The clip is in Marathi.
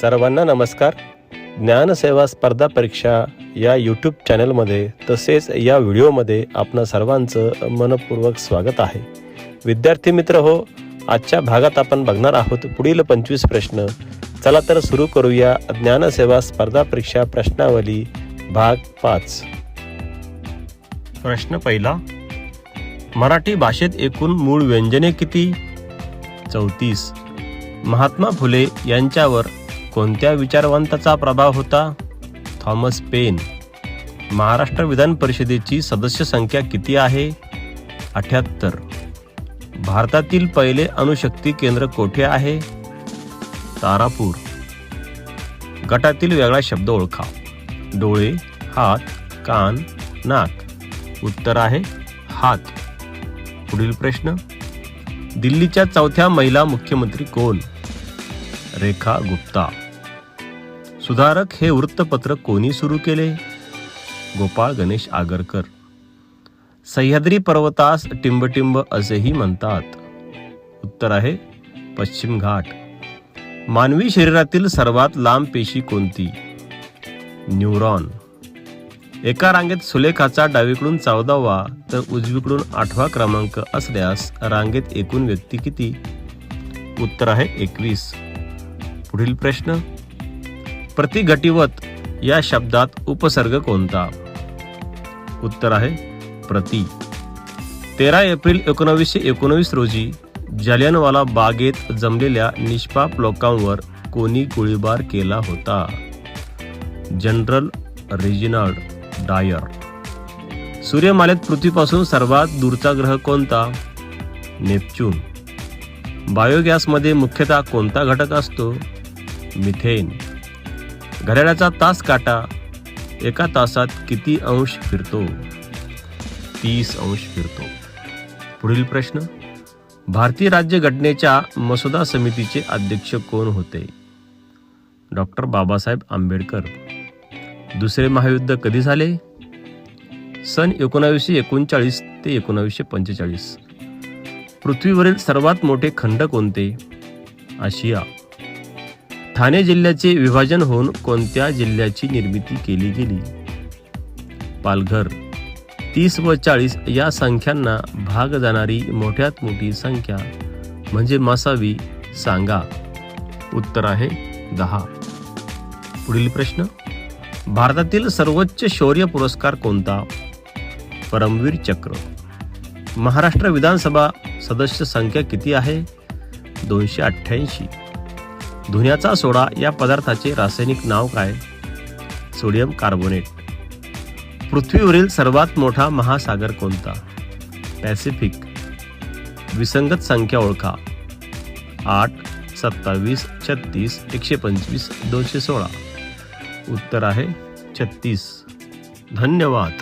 सर्वांना नमस्कार. ज्ञानसेवा स्पर्धा परीक्षा या यूट्यूब चॅनलमध्ये तसेच या व्हिडिओमध्ये आपणा सर्वांचं मनपूर्वक स्वागत आहे. विद्यार्थी मित्र हो आजच्या भागात आपण बघणार आहोत पुढील पंचवीस प्रश्न. चला तर सुरू करूया ज्ञानसेवा स्पर्धा परीक्षा प्रश्नावली भाग पाच. प्रश्न पहिला. मराठी भाषेत एकूण मूळ व्यंजने किती? चौतीस. महात्मा फुले यांच्यावर कोणत्या विचारवंताचा प्रभाव होता? Thomas pen. महाराष्ट्र विधान परिषदेची सदस्य संख्या किती आहे? अठ्याहत्तर. भारतातील पहिले अणुशक्ती केंद्र कोठे आहे? तारापूर. गटातील वेगळा शब्द ओळखा. डोळे हात कान नाक. उत्तर आहे हात. पुढील प्रश्न. दिल्लीच्या चौथ्या महिला मुख्यमंत्री कोण? रेखा गुप्ता. सुधारक हे वृत्तपत्र कोणी सुरू केले? गोपाळ गणेश आगरकर. सह्याद्री पर्वतास टिंबटिंब असेही म्हणतात. उत्तर आहे पश्चिम घाट. मानवी शरीरातील सर्वात लांब पेशी कोणती? न्यूरॉन. एका रांगेत सुलेखाचा डावीकडून चौदावा तर उजवीकडून आठवा क्रमांक असल्यास रांगेत एकूण व्यक्ती किती? उत्तर आहे एकवीस. पुढील प्रश्न. प्रतिघटिवत या शब्दात उपसर्ग कोणता? उत्तर आहे प्रति. तेरा एप्रिल एकोणावीसशे एकोणवीस रोजी जालियनवाला बागेत जमलेल्या निष्पाप लोकांवर कोणी गोळीबार केला होता? General Reginald Dyer. सूर्यमालेत पृथ्वीपासून सर्वात दूरचा ग्रह कोणता? नेपच्यून. बायोगॅसमध्ये मुख्यतः कोणता घटक असतो? मिथेन. घड्याळाचा तास काटा एका तासात किती अंश फिरतो? तीस अंश फिरतो. पुढील प्रश्न भारतीय राज्यघटनेच्या मसुदा समितीचे अध्यक्ष कोण होते? डॉक्टर बाबासाहेब आंबेडकर. दुसरे महायुद्ध कधी झाले? सन एकोणावीसशे एकोणचाळीस ते एकोणावीसशे पंचेचाळीस. पृथ्वीवरील सर्वात मोठे खंड कोणते? आशिया. ठाणे जिल्ह्याचे विभाजन होऊन कोणत्या जिल्ह्याची निर्मिती केली गेली? पालघर. तीस व चाळीस या संख्यांना भाग जाणारी मोठ्यात मोठी संख्या म्हणजे मासावी सांगा. उत्तर आहे दहा. पुढील प्रश्न. भारतातील सर्वोच्च शौर्य पुरस्कार कोणता? परमवीर चक्र. महाराष्ट्र विधानसभा सदस्य संख्या किती आहे? दोनशे अठ्ठ्याऐंशी. धुण्याचा सोडा या पदार्थाचे रासायनिक नाव काय? Sodium carbonate. पृथ्वीवरील सर्वात मोठा महासागर कोणता? पॅसिफिक. विसंगत संख्या ओळखा. आठ सत्तावीस छत्तीस एकशे पंचवीस दोनशे सोळा. उत्तर आहे छत्तीस. धन्यवाद.